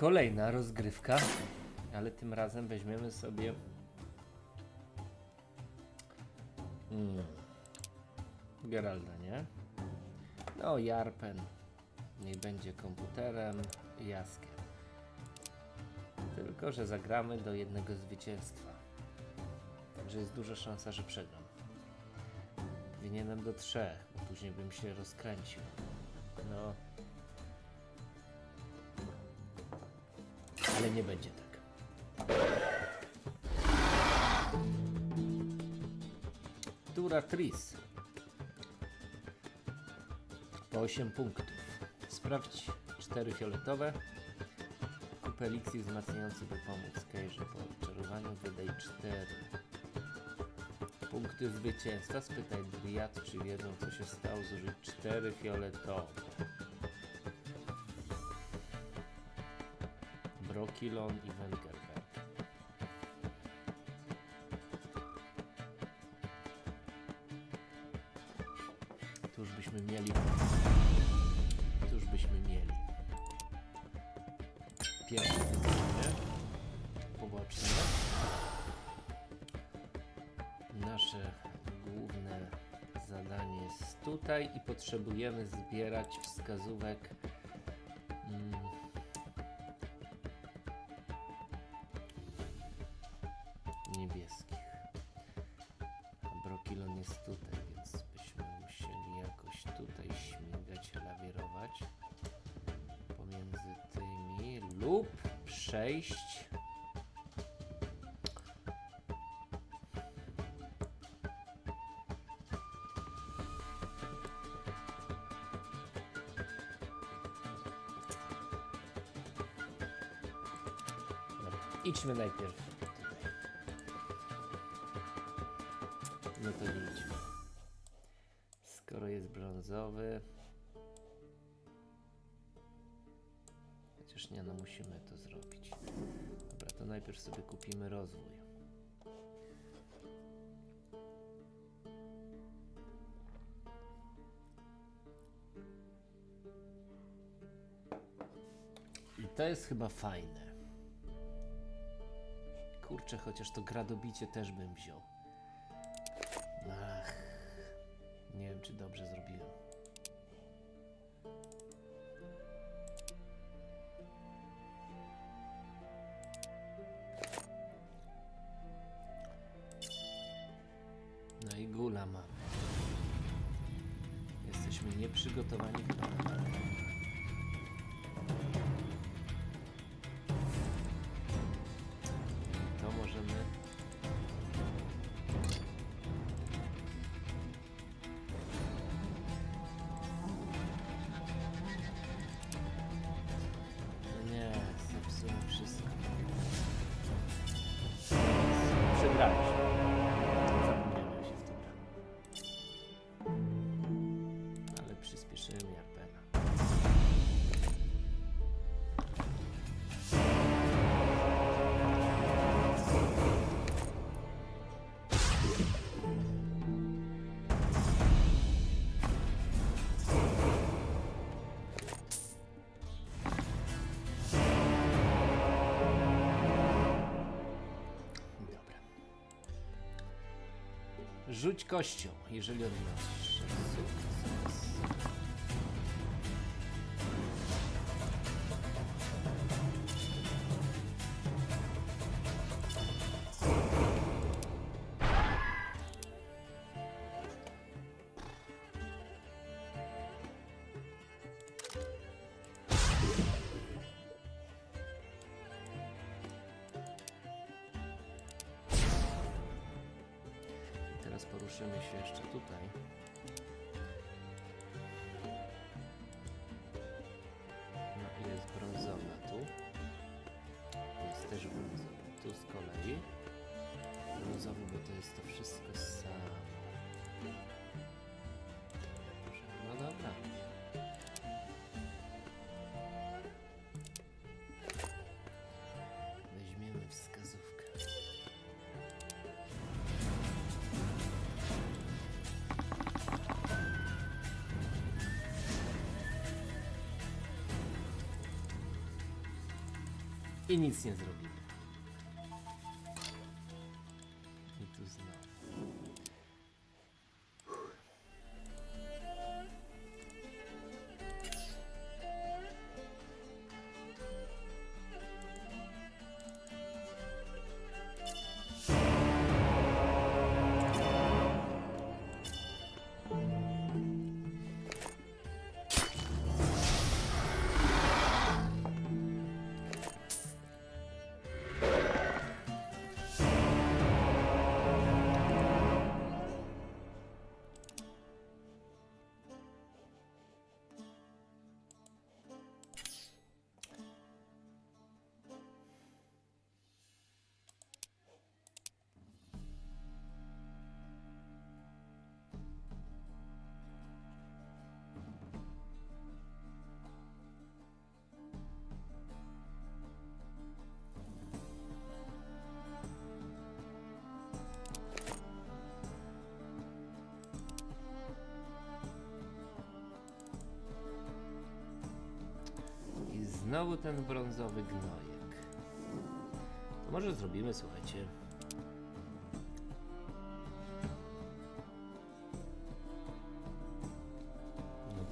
Kolejna rozgrywka, ale tym razem weźmiemy sobie. Hmm. Geralda, nie? No, Jarpen. Niech będzie komputerem. Jaskiem. Tylko, że zagramy do jednego zwycięstwa. Także jest duża szansa, że przegram. Powinienem do trzech, bo później bym się rozkręcił. No. Ale nie będzie tak. Tura Tris. Po 8 punktów. Sprawdź 4 fioletowe. Kup eliksir wzmacniający by pomóc Kejrze po odczarowaniu. Wydaj 4 punkty zwycięstwa. Spytaj Driad, czy wiedzą co się stało. Zużyć 4 fioletowe. Brokilon i Wengerberg. Tu byśmy mieli. Tu byśmy mieli. Pierwsze wyzwanie. Poboczne. Nasze główne zadanie jest tutaj i potrzebujemy zbierać wskazówek. Mm, jest tutaj, więc byśmy musieli jakoś tutaj śmigać, lawirować pomiędzy tymi lub przejść. Idźmy najpierw brązowy. Chociaż nie, no musimy to zrobić. Dobra, to najpierw sobie kupimy rozwój. I to jest chyba fajne. Kurczę, chociaż to gradobicie też bym wziął. Wiem, czy dobrze zrobiłem. No i gula mamy. Jesteśmy nieprzygotowani Rzuć kością, jeżeli odnosisz I nic nie zrobimy. Znowu ten brązowy gnojek. To może zrobimy, słuchajcie. No.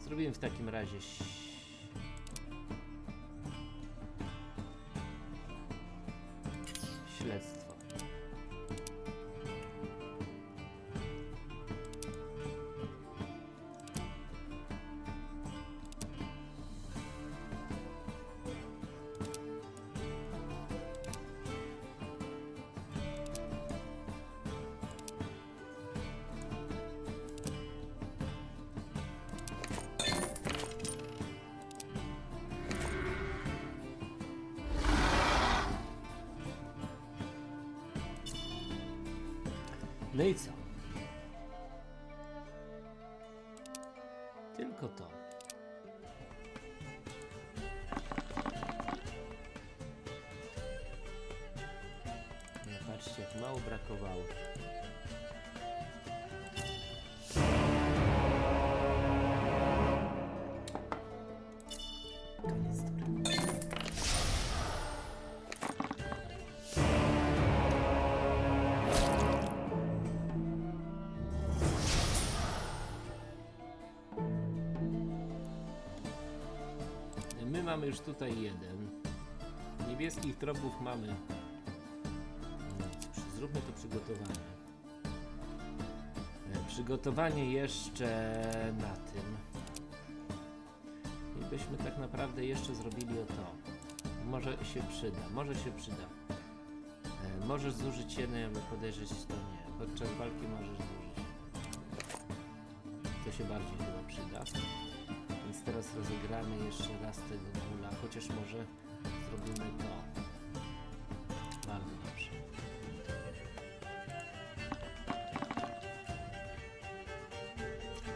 Zrobimy w takim razie No i mamy już tutaj jeden. Niebieskich tropów mamy. Zróbmy to przygotowanie. E, Przygotowanie jeszcze na tym. I byśmy tak naprawdę jeszcze zrobili o to. Może się przyda, może się przyda. E, Możesz zużyć jednej, aby podejrzeć to nie. Podczas walki możesz zużyć. To się bardziej chyba przyda. Teraz rozegramy jeszcze raz tego gula, chociaż może zrobimy to. Bardzo dobrze.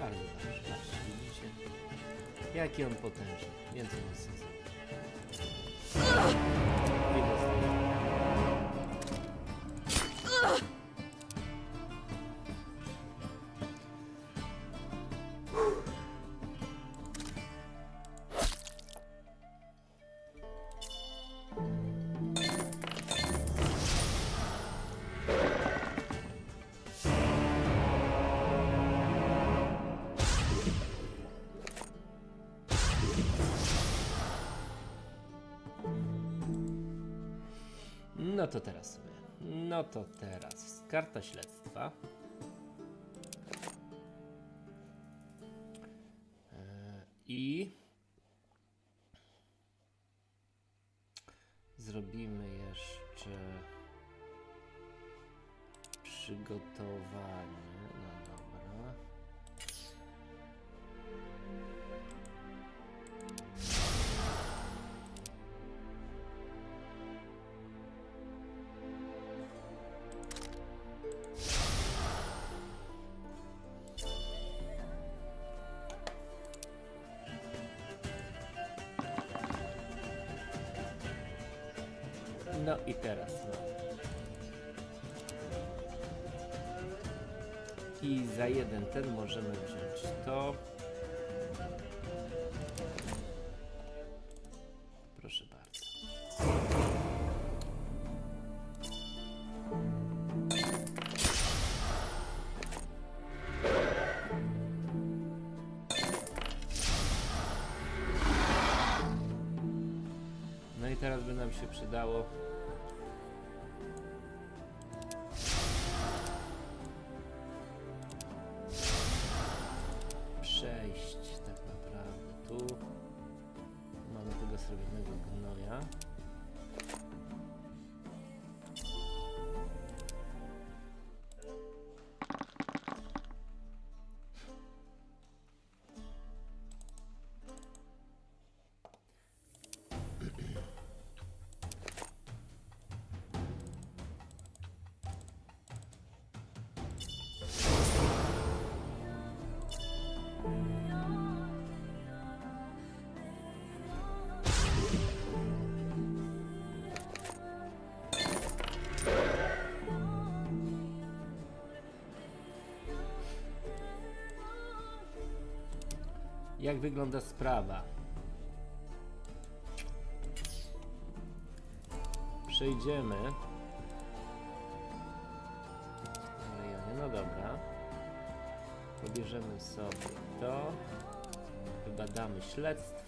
Bardzo dobrze, patrzcie, widzicie? Jaki on potężny, więcej nie. No to teraz sobie. No to teraz. Karta śledztwa. E, I zrobimy jeszcze przygotowanie. No i teraz. No. i za jeden ten możemy wziąć to. Jak wygląda sprawa? Przejdziemy. No dobra. Pobierzemy sobie to. Wybadamy śledztwem.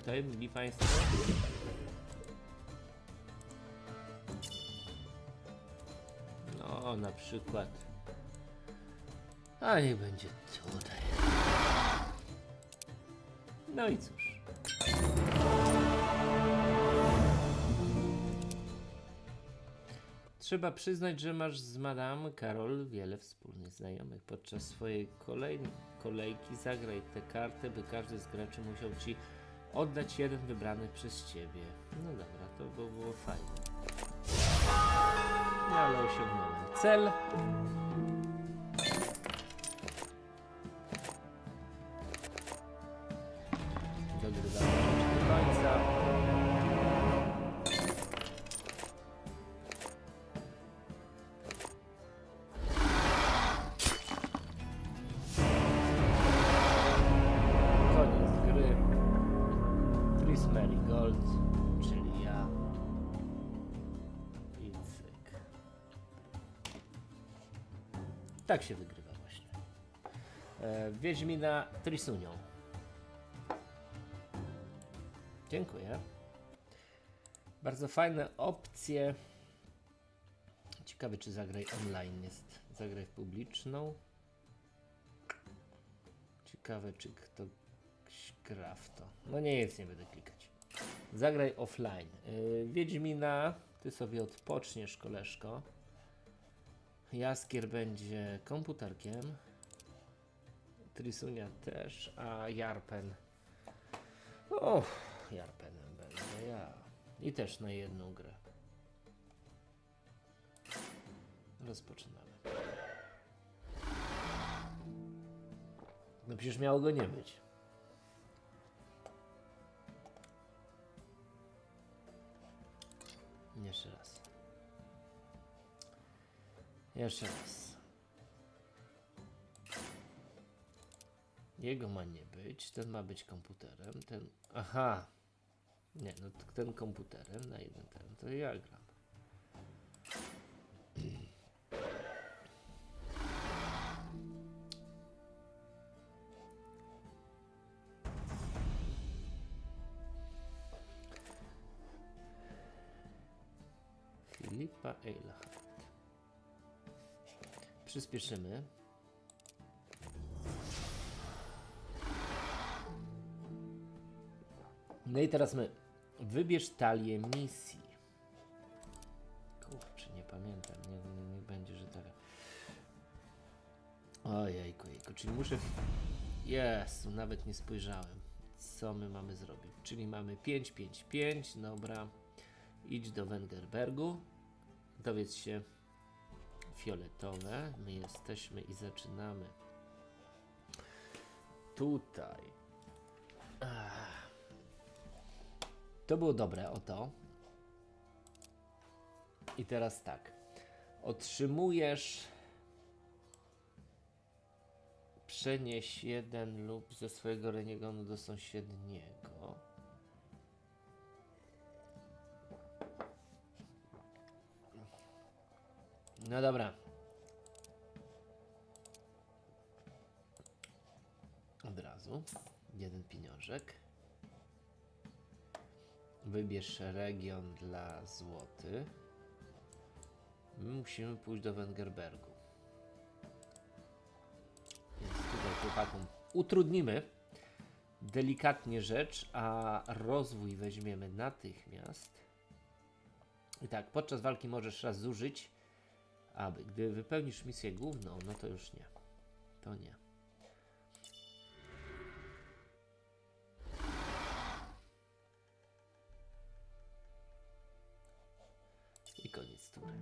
Tutaj byli Państwo. No, na przykład. A niech będzie tutaj. No i cóż. Trzeba przyznać, że masz z Madame Karol wiele wspólnych znajomych. Podczas swojej kolej, kolejki zagraj tę kartę, by każdy z graczy musiał ci oddać jeden wybrany przez ciebie. No dobra, to by było fajne. No ale osiągnąłem cel. Tak się wygrywa właśnie. E, Wiedźmina Trisunią. Dziękuję. Bardzo fajne opcje. Ciekawe, czy zagraj online jest. Zagraj w publiczną. Ciekawe, czy ktoś gra w to. No nie jest, nie będę klikać. Zagraj offline. Yy, Wiedźmina, ty sobie odpoczniesz, koleżko. Jaskier będzie komputerkiem. Trisunia też, a Jarpen. O, Jarpenem będę ja. I też na jedną grę. Rozpoczynamy. No przecież miało go nie być. Jeszcze raz. Jego ma nie być, ten ma być komputerem, ten... Aha! Nie, no ten komputerem na jeden ten, to ja gram. Przyspieszymy. No i teraz my. Wybierz talię misji. Kurczę, nie pamiętam. Nie, nie, nie będzie, że teraz. Ojejku, jejku. Czyli muszę. Jezu, nawet nie spojrzałem. Co my mamy zrobić? Czyli mamy 5, 5, 5. Dobra. Idź do Wengerbergu. Dowiedz się fioletowe. My jesteśmy i zaczynamy. Tutaj. Ach. To było dobre, oto. I teraz tak. Otrzymujesz. Przenieś jeden lub ze swojego renegonu do sąsiedniego. No dobra. Od razu. Jeden pieniążek. Wybierz region dla złoty. My musimy pójść do Wengerbergu. Więc tutaj chłopakom utrudnimy delikatnie rzecz, a rozwój weźmiemy natychmiast. I tak, podczas walki możesz raz zużyć, aby gdy wypełnisz misję główną, no to już nie. To nie. I koniec tury.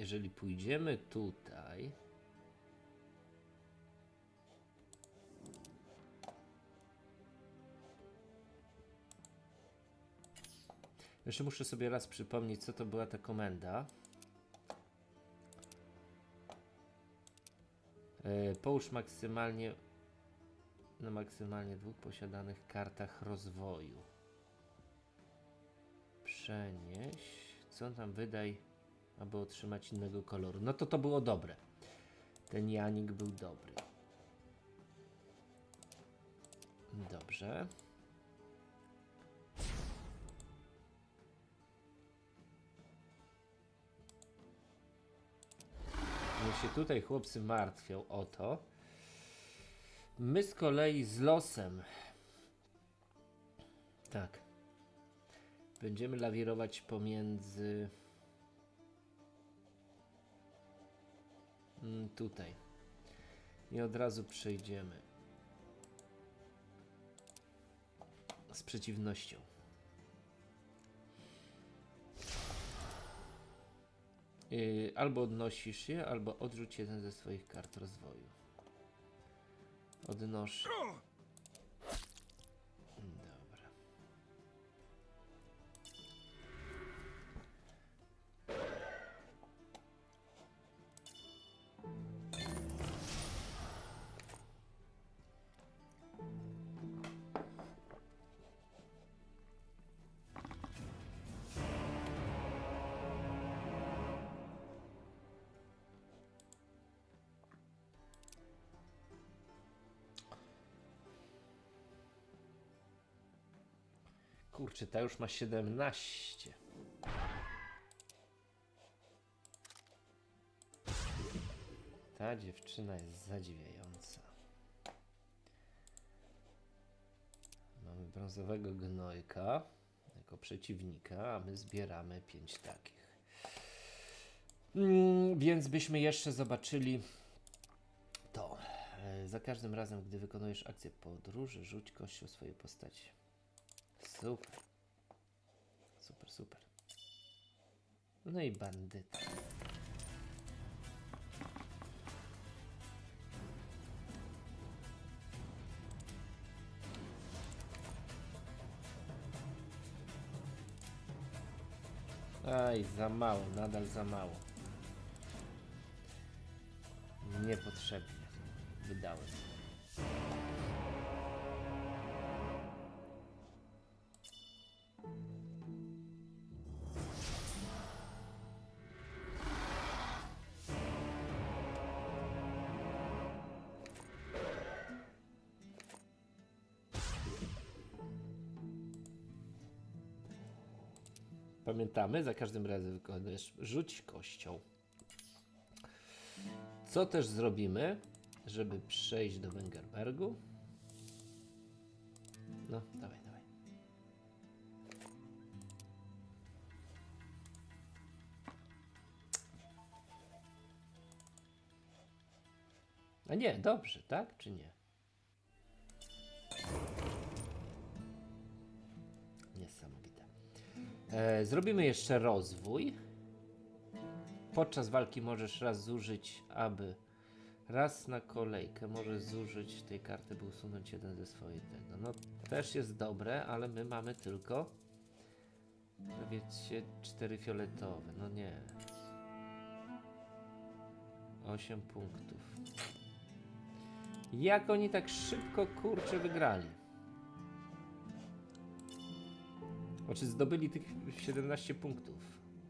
Jeżeli pójdziemy tutaj, Jeszcze muszę sobie raz przypomnieć, co to była ta komenda. E, połóż maksymalnie na maksymalnie dwóch posiadanych kartach rozwoju. Przenieś. Co tam wydaj, aby otrzymać innego koloru. No to to było dobre. Ten Janik był dobry. Dobrze. Niech się tutaj chłopcy martwią o to. My z kolei z losem. Tak. Będziemy lawirować pomiędzy. Tutaj. I od razu przejdziemy. Z przeciwnością. Yy, albo odnosisz je, albo odrzuć jeden ze swoich kart rozwoju. Odnoszę. Kurczę, ta już ma 17. Ta dziewczyna jest zadziwiająca. Mamy brązowego gnojka jako przeciwnika, a my zbieramy 5 takich. Mm, więc byśmy jeszcze zobaczyli to. E, Za każdym razem, gdy wykonujesz akcję podróży, rzuć kością swojej postaci. Super. Super, super. No i bandyta. Aj, za mało, nadal za mało. Niepotrzebnie wydałem. Pamiętamy, za każdym razem wykonujesz rzuć kością. Co też zrobimy, żeby przejść do Wengerbergu? No, dawaj, dawaj. A nie, dobrze, tak czy nie? E, zrobimy jeszcze rozwój. Podczas walki możesz raz zużyć, aby raz na kolejkę możesz zużyć tej karty, by usunąć jeden ze swoich tego. No też jest dobre, ale my mamy tylko powiedzcie cztery fioletowe. No nie. 8 punktów. Jak oni tak szybko kurczę wygrali? Znaczy zdobyli tych 17 punktów.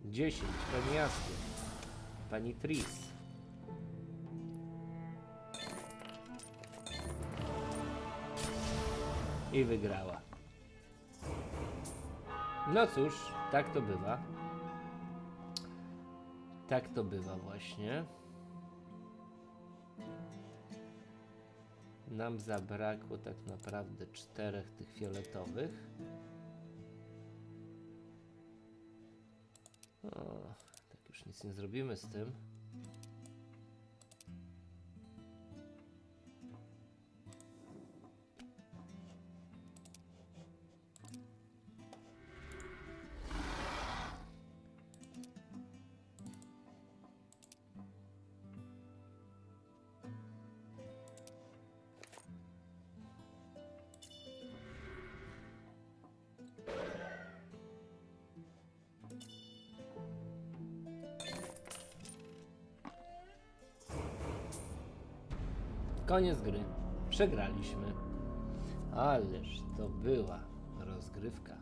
10, pani Jaskie. Pani Tris. I wygrała. No cóż, tak to bywa. Tak to bywa właśnie. Nam zabrakło tak naprawdę czterech tych fioletowych. O, tak już nic nie zrobimy z tym. Koniec gry. Przegraliśmy. Ależ to była rozgrywka.